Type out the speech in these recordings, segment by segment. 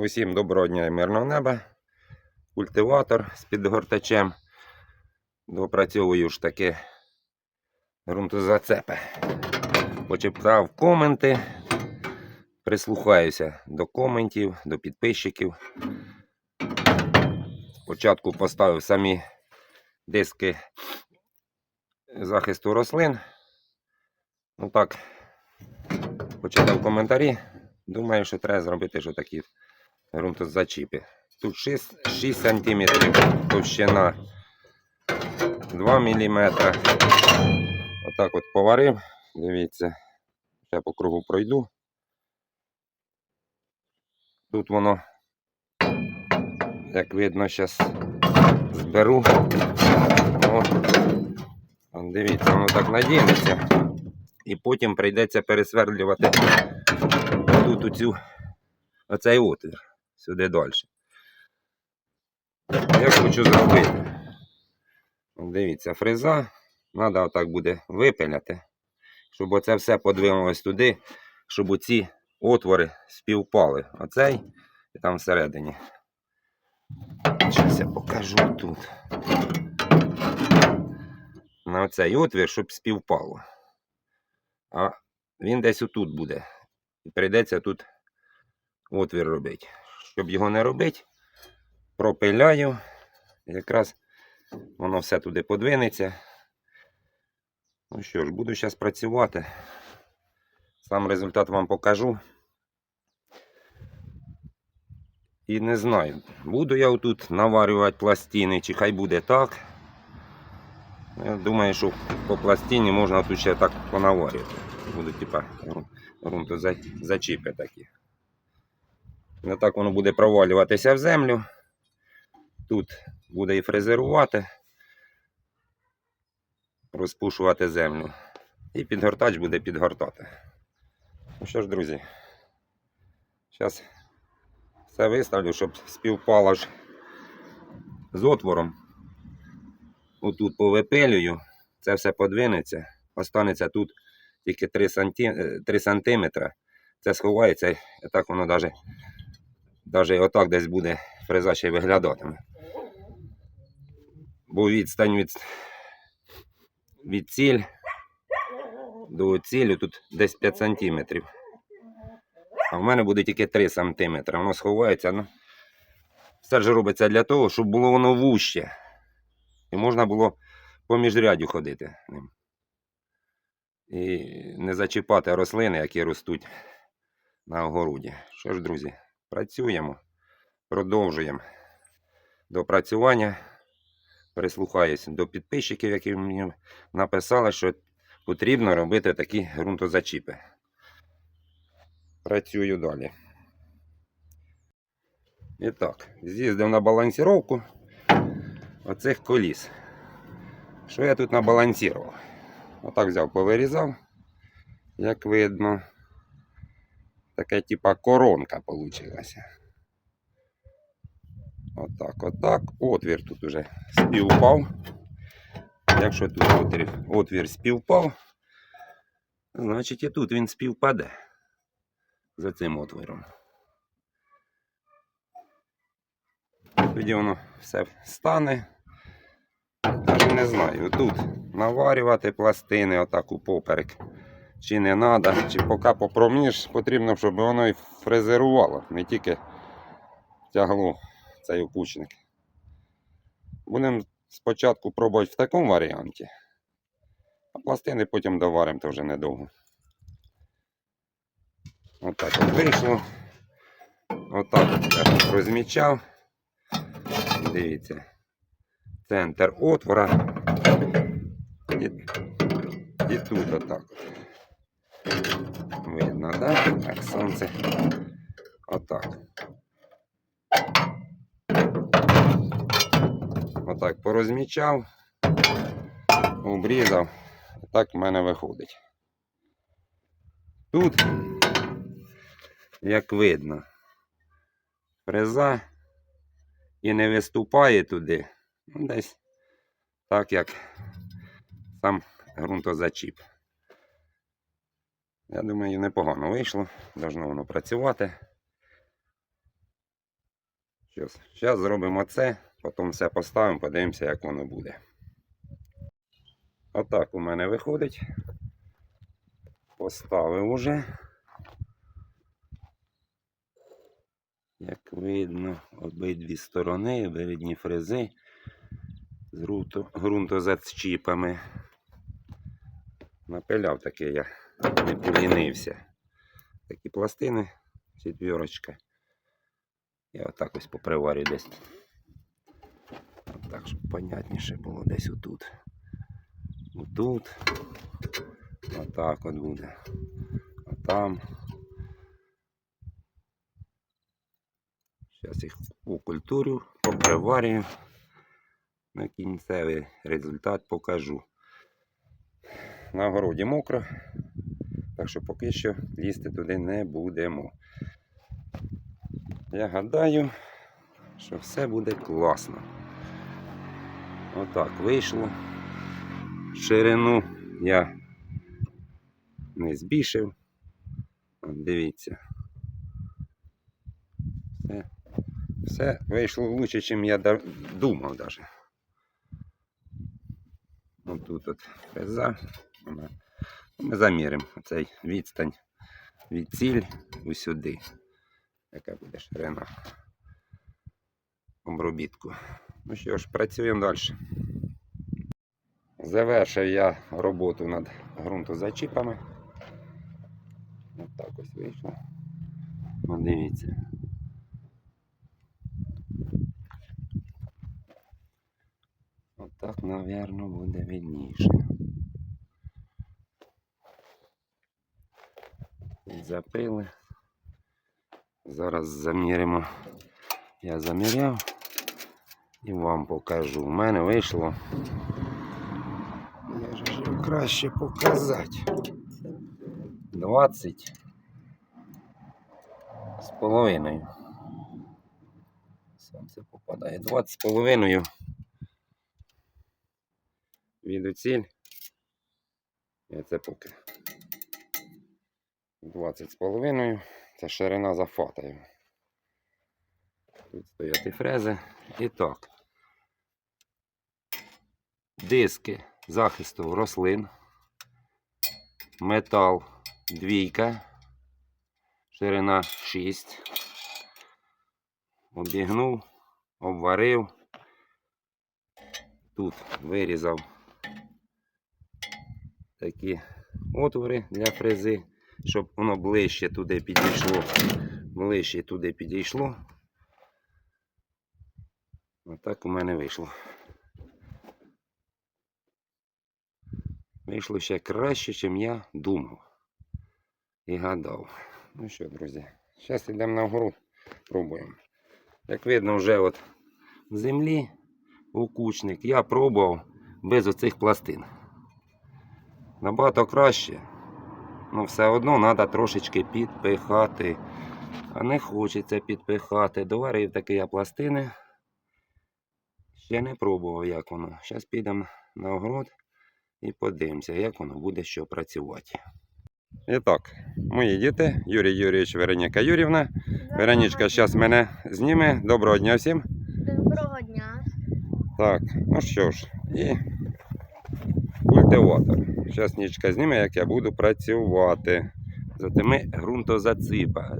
Усім доброго дня і мирного неба. Культиватор з підгортачем. Допрацьовую ж таки ґрунтозацепи. Почитав коменти. Прислухаюся до коментів, до підписчиків. Спочатку поставив самі диски захисту рослин. Ну так, почитав коментарі. Думаю, що треба зробити що такі ґрунтозачіпи. Тут 6, 6 см товщина 2 мм. Отак от поварив. Дивіться, я по кругу пройду. Тут воно, як видно, зараз зберу. От дивіться, воно так надінеться. І потім прийдеться пересверлювати тут оцю, оцей отвір сюди далі. Я хочу зробити. Дивіться, фреза. Треба отак буде випиляти, щоб оце все подвинулось туди, щоб оці отвори співпали. Оцей і там всередині. Зараз я покажу тут. На оцей отвір, щоб співпало. А він десь отут буде. І прийдеться тут отвір робити. Щоб його не робити, пропиляю. Якраз воно все туди подвинеться. Ну що ж, буду зараз працювати. Сам результат вам покажу. І не знаю, буду я тут наварювати пластини, чи хай буде так. Я думаю, що по пластині можна тут ще так понаварювати. Будуть типа ґрунтозачіпи такі. Не так воно буде провалюватися в землю. Тут буде і фрезерувати, розпушувати землю. І підгортач буде підгортати. Ну що ж, друзі, зараз все виставлю, щоб співпало ж з отвором. Отут повипилюю, це все подвинеться. Останеться тут тільки 3, санті... 3 сантиметра. Це сховається, і так воно навіть, навіть отак десь буде фреза ще виглядатиме. Бо відстань від, від ціль до цілі тут десь 5 сантиметрів. А в мене буде тільки 3 сантиметри. Воно сховається. Ну, все ж робиться для того, щоб було воно вуще. І можна було по міжрядю ходити ним. І не зачіпати рослини, які ростуть на огороді. Що ж, друзі, працюємо, продовжуємо допрацювання. Прислухаюся до підписчиків, які мені написали, що потрібно робити такі ґрунтозачіпи. Працюю далі. І так, з'їздив на балансіровку оцих коліс. Що я тут набалансував? Отак взяв, повирізав, як видно. Таке типа коронка получилася. Отак, отак. Отвір тут уже співпав. Якщо тут отвір, отвір співпав, значить і тут він співпаде за цим отвором. Тоді воно все стане. Навіть не знаю, тут наварювати пластини отак у поперек. Чи не треба, чи поки попроміж, потрібно, щоб воно і фрезерувало, не тільки тягло цей опучник. Будемо спочатку пробувати в такому варіанті, а пластини потім доваримо, то вже недовго. Отак от вийшло. Отак от я розмічав. Дивіться. Центр отвора. І, і тут отак. Видно, так? Так, сонце. Отак. Отак порозмічав, обрізав. Так в мене виходить. Тут, як видно, фреза і не виступає туди. Ну, десь так, як сам ґрунтозачіп. Я думаю, непогано вийшло. Должно воно працювати. Зараз зробимо це, потім все поставимо, подивимося, як воно буде. Отак у мене виходить. Поставив уже. Як видно, обидві сторони, вирідні фрези з ґрунту- ґрунтозачіпами. Напиляв таке я, не полінився. Такі пластини, четвірочка. Я отак ось поприварю десь. Так, щоб понятніше було десь отут. Отут. Отак от буде. А там. Зараз їх укультурю, поприварюю. На кінцевий результат покажу. На городі мокро, так що поки що лізти туди не будемо. Я гадаю, що все буде класно. Отак вийшло. Ширину я не збільшив. От дивіться. Все, все вийшло лучше, ніж я думав даже. Ось тут от фреза. Вона- Ми заміримо цей відстань від ціль усюди. Яка буде ширина обробітку. Ну що ж, працюємо далі. Завершив я роботу над ґрунтозачіпами. Ось так ось вийшло. Ну, дивіться. Отак, напевно, буде видніше. Запили. Зараз заміримо. Я заміряв і вам покажу. У мене вийшло. Я ж краще показати. 20 з половиною. Сонце попадає. 20 з половиною. Від ціль. І це поки. 20 з половиною. Це ширина зафатаю. Тут стоять і фрези. І так. Диски захисту рослин. Метал двійка. Ширина 6. Обігнув, обварив. Тут вирізав такі отвори для фрези, щоб воно ближче туди підійшло. Ближче туди підійшло. Отак у мене вийшло. Вийшло ще краще, ніж я думав і гадав. Ну що, друзі, зараз йдемо на гору, пробуємо. Як видно, вже от в землі окучник я пробував без оцих пластин. Набагато краще. Ну, все одно треба трошечки підпихати. А не хочеться підпихати. Доварив такі я пластини. Ще не пробував, як воно. Зараз підемо на огород і подивимося, як воно буде що працювати. І так, мої діти, Юрій Юрійович, Вероніка Юрівна. Веронічка зараз мене зніме. Доброго дня всім. Доброго дня. Так, ну що ж, і культиватор. Зараз нічка зніме, як я буду працювати. За тими ґрунтозаціпа,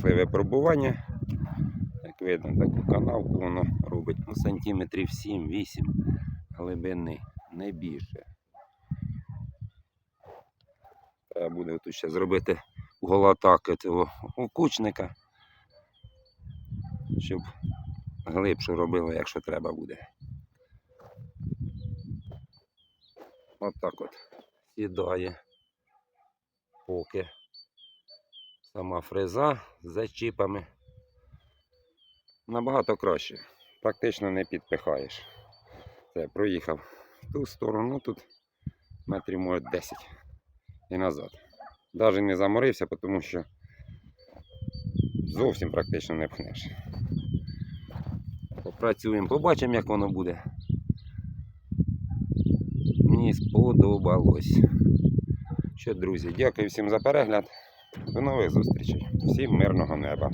Отакі випробування. Як видно, таку канавку воно робить ну, сантиметрів 7-8 глибини. не більше. Треба буде тут ще зробити голотаки цього кучника, щоб глибше робило, якщо треба буде. От так от сідає поки сама фреза з зачіпами. Набагато краще. Практично не підпихаєш. Це проїхав в ту сторону, ну тут метрів може 10 і назад. Навіть не заморився, тому що зовсім практично не пхнеш. Попрацюємо, побачимо, як воно буде. Мені сподобалось. Що, друзі, дякую всім за перегляд. До нових зустрічей. Всім мирного неба.